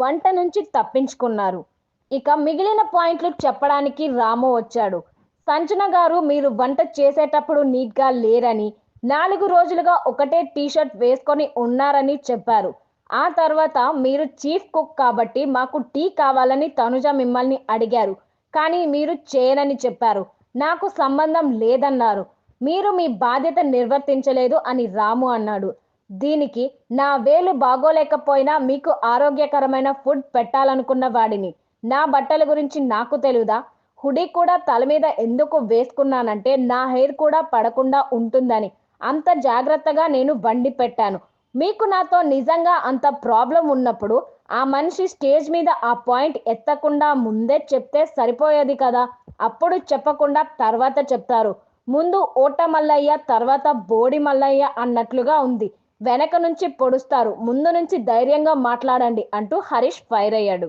వంట నుంచి తప్పించుకున్నారు. ఇక మిగిలిన పాయింట్లు చెప్పడానికి రాము వచ్చాడు. సంచన గారు మీరు వంట చేసేటప్పుడు నీట్గా లేరని నాలుగు రోజులుగా ఒకటే టీషర్ట్ వేసుకొని ఉన్నారని చెప్పారు. ఆ తర్వాత మీరు చీఫ్ కుక్ కాబట్టి మాకు టీ కావాలని తనుజ మిమ్మల్ని అడిగారు. కానీ మీరు చేయనని చెప్పారు. నాకు సంబంధం లేదన్నారు. మీరు మీ బాధ్యత నిర్వర్తించలేదు అని రాము అన్నాడు. దీనికి నా వేలు బాగోలేకపోయినా మీకు ఆరోగ్యకరమైన ఫుడ్ పెట్టాలనుకున్న వాడిని. నా బట్టల గురించి నాకు తెలుదా? హుడీ కూడా తల మీద ఎందుకు వేసుకున్నానంటే నా హెయిర్ కూడా పడకుండా ఉంటుందని. అంత జాగ్రత్తగా నేను వండి పెట్టాను. మీకు నాతో నిజంగా అంత ప్రాబ్లం ఉన్నప్పుడు ఆ మనిషి స్టేజ్ మీద ఆ పాయింట్ ఎత్తకుండా ముందే చెప్తే సరిపోయేది కదా? అప్పుడు చెప్పకుండా తర్వాత చెప్తారు. ముందు ఓట మల్లయ్య తర్వాత బోడి మల్లయ్య అన్నట్లుగా ఉంది. వెనక నుంచి పొడుస్తారు. ముందు నుంచి ధైర్యంగా మాట్లాడండి అంటూ హరీష్ ఫైర్ అయ్యాడు.